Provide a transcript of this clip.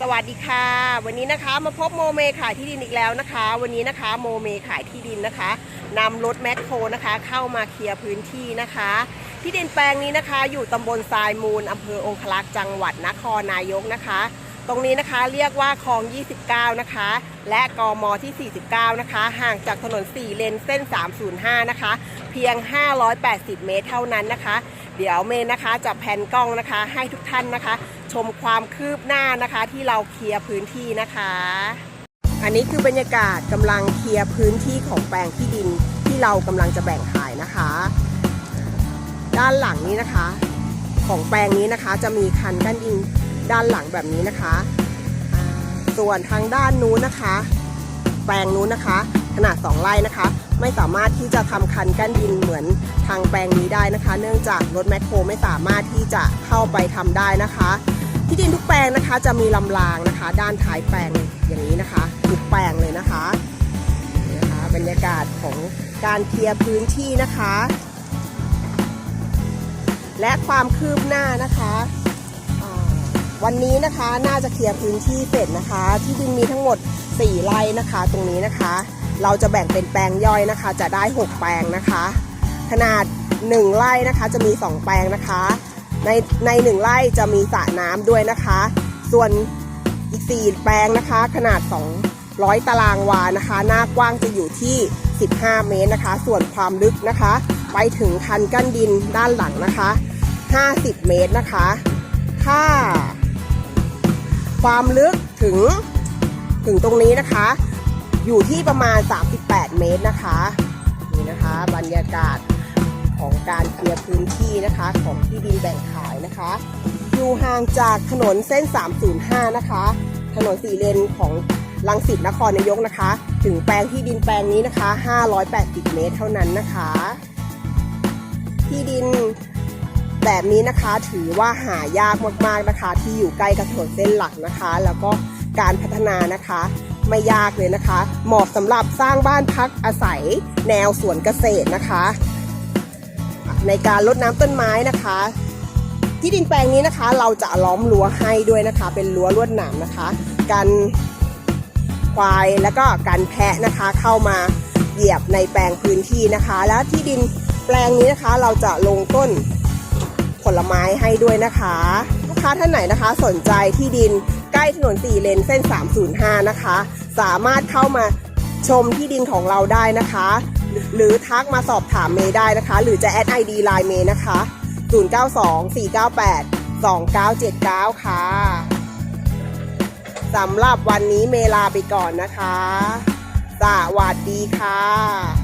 สวัสดีค่ะ วันนี้นะคะมาพบโมเมขายที่ดินอีกแล้วนะคะ วันนี้นะคะโมเมขายที่ดินนะคะนำรถแมคโครนะคะ เข้ามาเคลียร์พื้นที่นะคะ ที่ดินแปลงนี้นะคะ อยู่ตำบลทรายมูลอำเภอองคลักษ์จังหวัดนครนายกนะคะ ตรงนี้นะคะเรียกว่าคลอง 29 นะคะ และกมที่ 49 นะคะ ห่างจากถนน 4 เลนเส้น 305 นะคะ เพียง 580 เมตรเท่านั้นนะคะ เดี๋ยวเมย์นะคะจะแพนกล้องนะคะ ให้ทุกท่านนะคะ ชมความคืบหน้านะคะ ที่เราเคลียร์พื้นที่นะคะ อันนี้คือบรรยากาศกำลังเคลียร์พื้นที่ของแปลงที่ดินที่เรากำลังจะแบ่งขายนะคะ ด้านหลังนี้นะคะ ของแปลงนี้นะคะจะมีคันกั้นดินด้านหลังแบบนี้นะคะ ส่วนทางด้านนู้นนะคะ แปลงนู้นนะคะ ขนาด 2 ไร่นะคะ ไม่สามารถที่จะทำคันกั้นดินเหมือนทางแปลงนี้ได้นะคะ เนื่องจากรถแมคโครไม่สามารถที่จะเข้าไปทำได้นะคะ ที่ดินทุกแปลงนะคะ จะมีลำรางนะคะ ด้านท้ายแปลงอย่างนี้นะคะทุกแปลงเลยนะคะนี่นะคะบรรยากาศของการเคลียร์พื้นที่นะคะ และความคืบหน้านะคะ วันนี้นะคะน่าจะเคลียร์พื้นที่เสร็จนะคะ ที่ดินมีทั้งหมด 4 ไร่นะคะ ตรงนี้นะคะ เราจะแบ่งเป็นแปลงย่อยนะคะ จะได้ 6 แปลงนะคะ ขนาด 1 ไร่นะคะจะมี 2 แปลงนะคะ ในใน1ไร่จะมีสระน้ำด้วยนะคะ ส่วนอีก 4 แปลงนะคะ ขนาด 200 ตารางวานะคะ หน้ากว้างจะอยู่ที่ 15 เมตรนะคะ ส่วนความลึกนะคะ ไปถึงคันกั้นดินด้านหลังนะคะ 50 เมตรนะคะถ้า ความลึกถึงถึงตรงนี้นะคะ อยู่ที่ประมาณ 38 เมตรนะคะ นี่นะคะ บรรยากาศของการเคลียร์พื้นที่นะคะของที่ดินแบ่งขายนะคะ อยู่ห่างจากถนนเส้น 305 นะคะ ถนนสี่เลนของลังสิตนครนายกนะคะ ถึงแปลงที่ดินแปลงนี้นะคะ 580 เมตรเท่านั้นนะคะ ที่ดิน แบบนี้นะคะถือว่าหายากมากๆนะคะ ที่อยู่ใกล้กับถนนเส้นหลักนะคะ แล้วก็การพัฒนานะคะ ไม่ยากเลยนะคะ เหมาะสำหรับสร้างบ้านพักอาศัยแนวสวนเกษตรนะคะ ในการลดน้ำต้นไม้นะคะ ที่ดินแปลงนี้นะคะ เราจะล้อมรั้วให้ด้วยนะคะ เป็นรั้วลวดหนามนะคะกันควายแล้วก็กันแพะนะคะเข้ามาเหยียบในแปลงพื้นที่นะคะ แล้วที่ดินแปลงนี้นะคะเราจะลงต้น ผลไม้ให้ด้วยนะคะ ลูกค้าท่านไหนนะคะสนใจที่ดินใกล้ถนนสี่เลนเส้น 305 นะคะ สามารถเข้ามาชมที่ดินของเราได้นะคะ หรือทักมาสอบถามเมย์ได้นะคะ หรือจะแอดไอดีไลน์เมย์นะคะ 092498 2979 ค่ะสำหรับวันนี้เมลาไปก่อนนะคะ สวัสดีค่ะ